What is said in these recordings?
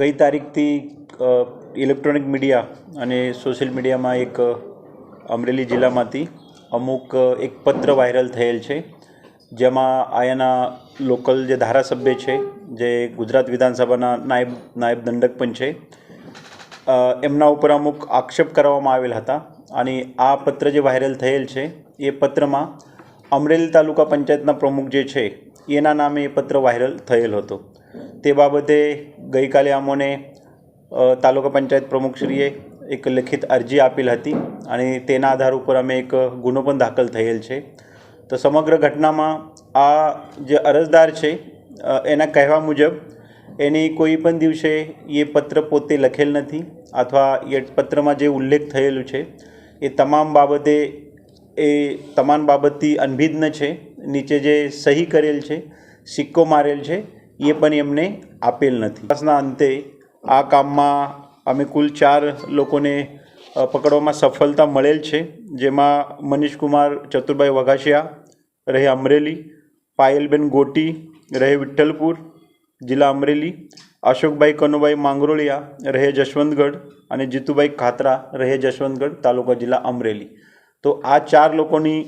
ગઈ તારીખથી electronic media અને સોશિયલ મીડિયામાં એક અમરેલી જિલ્લામાંથી અમુક એક પત્ર વાયરલ થયેલ છે. જેમાં આયાના લોકલ જે ધારાસભ્ય છે, જે ગુજરાત વિધાનસભાના નાયબ નાયબ દંડક પણ છે એમના ઉપર અમુક આક્ષેપ કરવામાં આવેલ હતા અને આ પત્ર જે વાયરલ થયેલ છે, એ પત્રમાં અમરેલી તાલુકા પંચાયતના પ્રમુખ જે છે, એના નામે એ પત્ર વાયરલ થયેલ હતો. તે બાબતે ગઈકાલે અમોને તાલુકા પંચાયત પ્રમુખશ્રીએ એક લેખિત અરજી આપેલ હતી અને તેના આધાર ઉપર અમે એક ગુનો પણ દાખલ થયેલ છે. તો સમગ્ર ઘટનામાં આ જે અરજદાર છે એના કહેવા મુજબ એની કોઈ પણ દિવસે એ પત્ર પોતે લખેલ નથી અથવા એ પત્રમાં જે ઉલ્લેખ થયેલું છે, એ તમામ બાબતે એ તમામ બાબતથી અનભિજ્ઞ છે, નીચે જે સહી કરેલ છે, સિક્કો મારેલ છે એ પણ એમને આપેલ નથી. તપાસના અંતે આ કામમાં અમે કુલ ચાર લોકોને પકડવામાં સફળતા મળેલ છે, જેમાં મનીષકુમાર, ચતુરભાઈ વઘાસિયા, રહે અમરેલી, પાયલબેન ગોટી, રહે વિઠ્ઠલપુર, જિલ્લા અમરેલી, અશોકભાઈ કનુભાઈ માંગરોળિયા, રહે જશવંતગઢ અને જીતુભાઈ ખાતરા, રહે જશવંતગઢ, તાલુકા જિલ્લા અમરેલી. તો આ ચાર લોકોની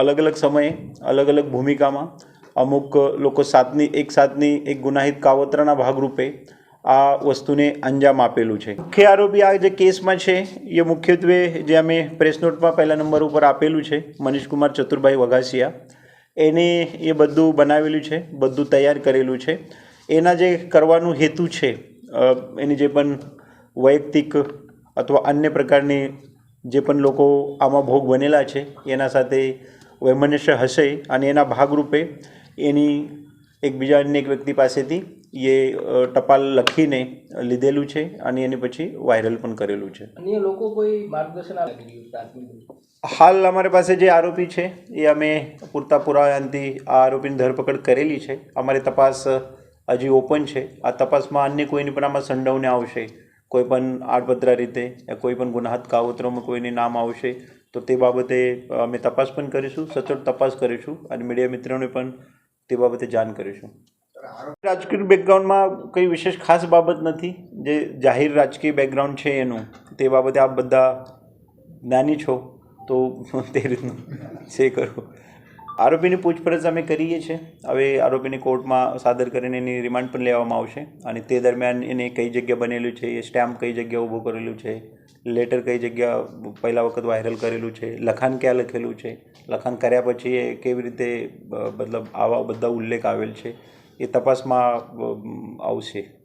અલગ અલગ સમયે, અલગ અલગ ભૂમિકામાં અમુક લોકો સાતની, એક સાતની, એક ગુનાહિત કાવતરાના ભાગરૂપે આ વસ્તુને અંજામ આપેલું છે. મુખ્ય આરોપી આ જે કેસમાં છે, એ મુખ્યત્વે જે અમે પ્રેસ નોટમાં પહેલા નંબર ઉપર આપેલું છે, મનીષકુમાર ચતુરભાઈ વઘાસિયા. એને એ બધું બનાવેલું છે, બધું તૈયાર કરેલું છે. એના જે કરવાનું હેતુ છે એની જે પણ વૈયક્તિક અથવા અન્ય પ્રકારની જે પણ લોકો આમાં ભોગ બનેલા છે, એના સાથે વૈમનસ્ય હશે અને એના ભાગરૂપે એની એકબીજા અન્ય એક વ્યક્તિ પાસેથી એ ટપાલ લખીને લીધેલું છે અને એની પછી વાયરલ પણ કરેલું છે. અન્ય લોકો કોઈ માર્ગદર્શન હાલ અમારી પાસે જે આરોપી છે એ અમે પૂરતા પુરાવાથી આ આરોપીની ધરપકડ કરેલી છે. અમારી તપાસ હજી ઓપન છે. આ તપાસમાં અન્ય કોઈની પણ આમાં સંડવને આવશે કોઈ પણ આડપત્રા રીતે કોઈ પણ ગુનાહત કાવતરોમાં કોઈને નામ આવશે તો તે બાબતે અમે તપાસ પણ કરીશું સચોટ તપાસ કરીશું. અને મીડિયા મિત્રોને પણ તે બાબતે જાણ કરીશું. રાજકીય બેકગ્રાઉન્ડમાં કંઈ વિશેષ ખાસ બાબત નથી? જે જાહેર રાજકીય બેકગ્રાઉન્ડ છે એનું, તે બાબતે આપ બધા જ્ઞાની છો, તો તે રીતનું છે કરો. આરોપીની પૂછપરછ અમે કરીએ છીએ. હવે આરોપીની કોર્ટમાં સાદર કરીને એની રિમાન્ડ પણ લેવામાં આવશે. અને તે દરમિયાન એને કઈ જગ્યા બનેલું છે, એ સ્ટેમ્પ કઈ જગ્યા ઊભો કરેલું છે, લેટર કઈ જગ્યા પહેલા વખત વાયરલ કરેલું છે, લખાણ ક્યાં લખેલું છે, લખાણ કર્યા પછી એ કેવી રીતે મતલબ આવા બધા ઉલ્લેખ આવેલ છે, એ તપાસમાં આવશે.